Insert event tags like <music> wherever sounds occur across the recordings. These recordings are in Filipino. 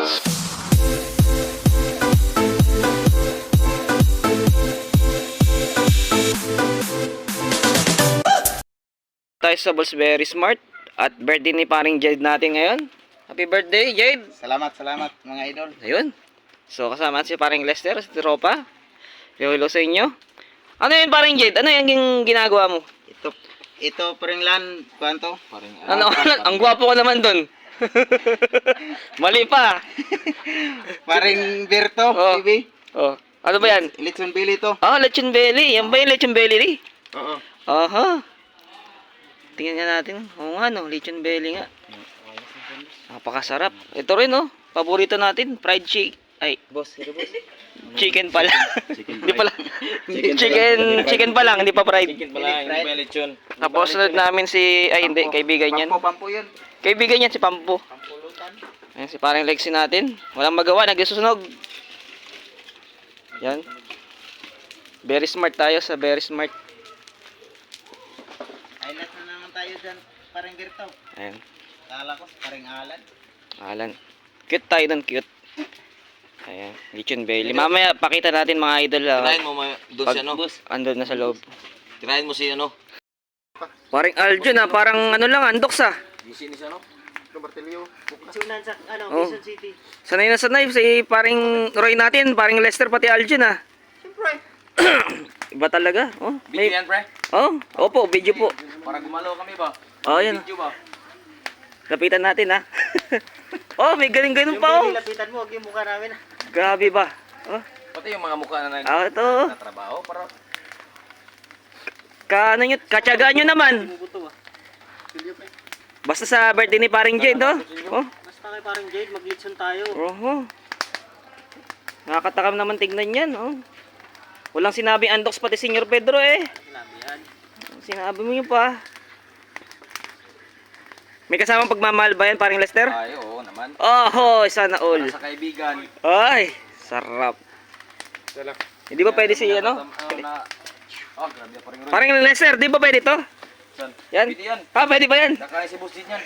Tayo sa Very Smart at birthday ni paring Jade natin ngayon. Happy birthday, Jade! Salamat, salamat mga idol. Ayun. So, kasama si paring Lester, si Tropa. Hello sa inyo. Ano yun paring Jade? Ano yung ginagawa mo? Ito, ito paringlan, kwanto? Paring, Ano, <laughs> ang gwapo ko naman doon. <laughs> Mali pa. <laughs> Paring Berto, Oh. TV. Oh, ano ba yan? Election Billy to. Ah, lechon belly. Yan ba yung lechon belly? Oo. Aha. Tingnan nga natin. Oo nga, no. Lechon belly nga. Napakasarap. Ito rin, no. Paborito natin. Fried chicken. Ay, Boss, ito boss. chicken pala. Chicken Hindi pala. Chicken, chicken pa lang, hindi pa fried. pala, hindi pa lechon. Tapos sunod namin si, ay hindi, kaibigan yan. Pampo, pampo yun. Kaibigan yan si Pampo. Pampulutan. Ayan si parang Lexi natin. Walang magawa, nagsusunog. Yan. Very smart tayo sa very smart. Highlight na naman tayo dyan, paring Berto. Ayan. Kala ko, paring Alan. Alan. Cute tayo dun, cute. Ayan. Lechon Bailey. Mamaya, pakita natin mga idol. ah, Tirahin mo ma- doon pag si ano. andun na sa loob. Tirahin mo si ano. Paring Aljun ah, parang ano lang, andoks ah. Gisi ni si ano. Sunan sa ano, Oh. Quezon City. Sanay na sanay si paring Roy natin, paring Lester pati Aljun ah. Siyempre. <clears throat> Iba talaga. Oh, Video may, yan pre. oh, opo, video po. Para gumalaw kami ba? Oh, yan. Video ba? Lapitan natin ah. <laughs> oh, may galing-galing Yung pa oh. lapitan mo, huwag yung mukha namin. ah. Grabe ba? Oh, Pati yung mga mukha na nag ah, ito. oh. trabaho para Ka, ano nyo, katsagaan nyo naman. Basta sa birthday ni paring Jade, oh. Oh, Basta kay parang Jade, maglitson tayo. oh. Nakakatakam naman tignan yan, oh. Walang sinabi andoks pati Senyor Pedro eh. Sinabi yan. Sinabi mo yun pa. May kasamang pagmamahal ba yan, paring Lester? ay oo naman. Oh, sana all. Para sa kaibigan. Ay, sarap. Hindi ba pwede si ano? Na, oh, grabe pa rin. Paring Lester, di ba pwede to? San? Yan. Pwede yan. Ah, pwede ba yan? Nakain si boss din yan.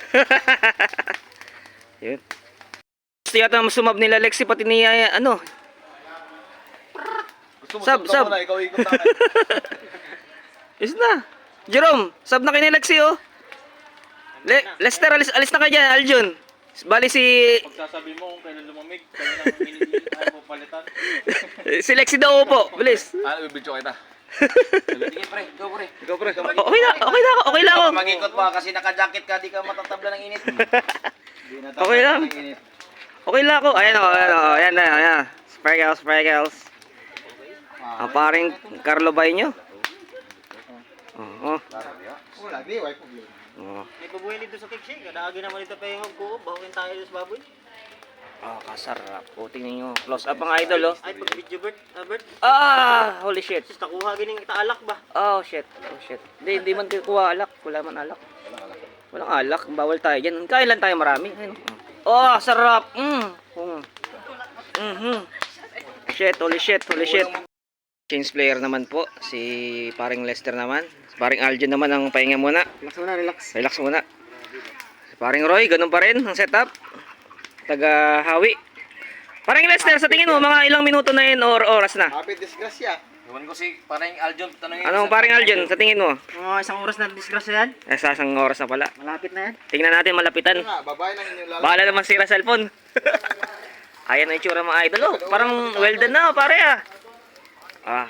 <laughs> Yun. Gusto yata sumab nila Lexi pati ni uh, ano. Gusto mo Sab, sab, sab. muna, ikaw ikot namin. <laughs> Is na. Jerome, sub na kay ni Lexi oh. Le Lester, alis, alis na ka dyan, Aljun. Bali si Sasabi mo kung kailan lumamig, kailan ang minili mo palitan. si Lexi daw po. Bilis. Ah, bibidyo kita. Sige pre, go pre. Ikaw pre. Okay na, okay na ako, okay lang ako. Mag-ikot pa kasi naka-jacket ka, di ka matatabla ng init. Okay lang. Okay lang ako. Ayan oh, ayan oh, ayan na, ayan. Sprinkles, sprinkles. Ah, paring Carlo Baño. Oo. Wala, di, wife problema. Oh. May pabuhay dito sa kiksik. Kadagi naman dito pa yung ko. Bahukin tayo sa baboy. Ah, kasarap. O, tingnan nyo. Close up ang idol, oh. Ay, pag video bird, uh, bird. Ah, holy shit. Sis, nakuha gining itaalak ba? Oh, shit. Oh, shit. Hindi, hindi man kukuha alak. Wala man alak. Walang alak. Bawal tayo dyan. Kain lang tayo marami. Ayun. Oh, sarap. Mm. Mm. Mhm. Shit, holy shit, holy shit. Change player naman po. Si paring Lester naman. Si paring Aljon naman ang pahinga muna. Relax muna, relax. Relax muna. Si paring Roy, ganun pa rin ang setup. Taga Hawi. Paring Lester, sa tingin mo, mga ilang minuto na yun or oras na? Happy disgrasya. Gawin ko si parang Aljon, tanongin Anong paring Aljon, sa tingin mo? Mga isang oras na disgrasya yan. Eh, sa isang oras na pala. Malapit na yan. Tingnan natin malapitan. Nga, babae ng inyong lalaki. Bahala naman sira cellphone. <laughs> Ayan ang itsura mga idol. Oh. Parang well done na, oh, pare ah. Ah,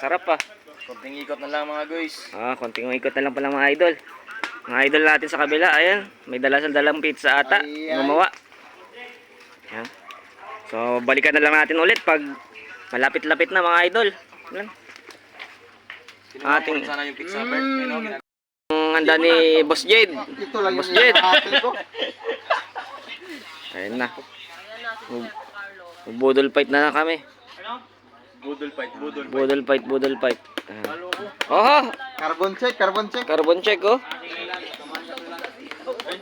sarap ah. Konting ikot na lang mga guys. Ah, konting ikot na lang pala mga idol. Mga idol natin sa kabila, ayan. May dalasal dalang pizza ata. Ay, ay. Gumawa. Ayan. So, balikan na lang natin ulit pag malapit-lapit na mga idol. Ayan. Ating- sana yung pizza? Ginagawa Ang handa ni Boss Jade. Ito lang Boss ko. Ayan na. Budol fight na kami. Budol fight, budol. Budol fight, budol fight. Ayan. Oho, Carbon check, carbon check. Carbon check, oh.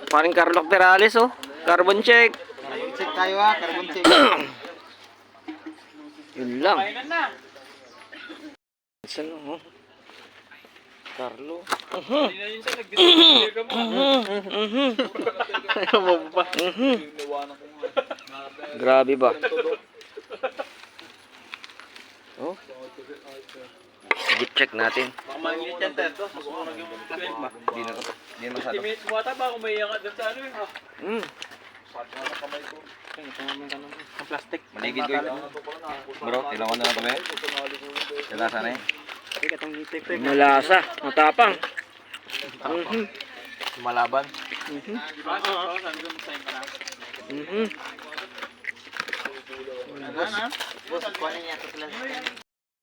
Paring Carlo Perales, oh. Carbon check. Carbon check tayo ha, carbon check. Yun lang. Saan, oh. Carlo. Mhm. Hindi na yun siya, nag-display ka mo. Mhm. Mhm. Ayaw mo ba? Mhm. Iniwanan ko nga. Grabe ba? Oh. Deep check natin. Baka Hindi na to. Hindi na masyado. Timit mo ata ba kung may iyangat doon sa ano eh. Mm. Ang plastic. Maligid ko yun. Bro, ilang ko na lang kami. Sila sana eh. Malasa. Matapang. Mhm. Malaban. Mhm. Mhm.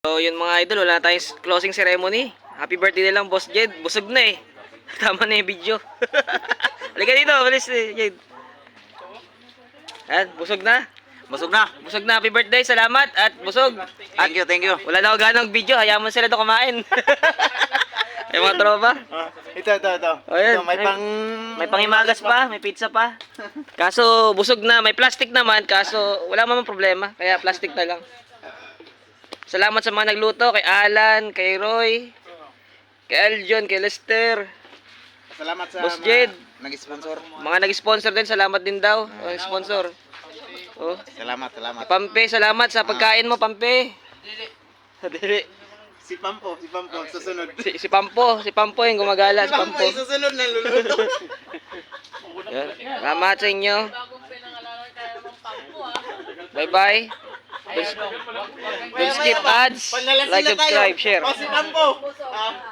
So yun mga idol, wala na tayong closing ceremony. Happy birthday na lang Boss Jed. Busog na eh. <laughs> Tama na yung video. <laughs> Halika dito, bilis eh, Jed. Yan, busog na. Busog na. Busog na, happy birthday, salamat at busog. Thank you, thank you. wala na ako ganong video, hayaan mo sila doon kumain. <laughs> yung mga tropa. Ito, ito, ito. Oh, yan. Ito, may Ay. pang... May pangimagas pa, may pizza pa. <laughs> Kaso busog na, may plastic naman, kaso wala man problema, kaya plastic na lang. Salamat sa mga nagluto, kay Alan, kay Roy, kay Aljon, kay Lester, Salamat sa Boss mga Jed. nag-sponsor. mga nag-sponsor din, salamat din daw, ang sponsor. Oh, Salamat, salamat. Pampe, salamat sa pagkain mo, Pampe. Dili. Si Pampo, si Pampo, susunod. Si, si Pampo, si Pampo yung gumagala, si Pampo. susunod na luluto. Yan. Salamat sa inyo. Bye-bye. Don't, skip ads. Like, subscribe, share. Oh, si Pampo. Ah,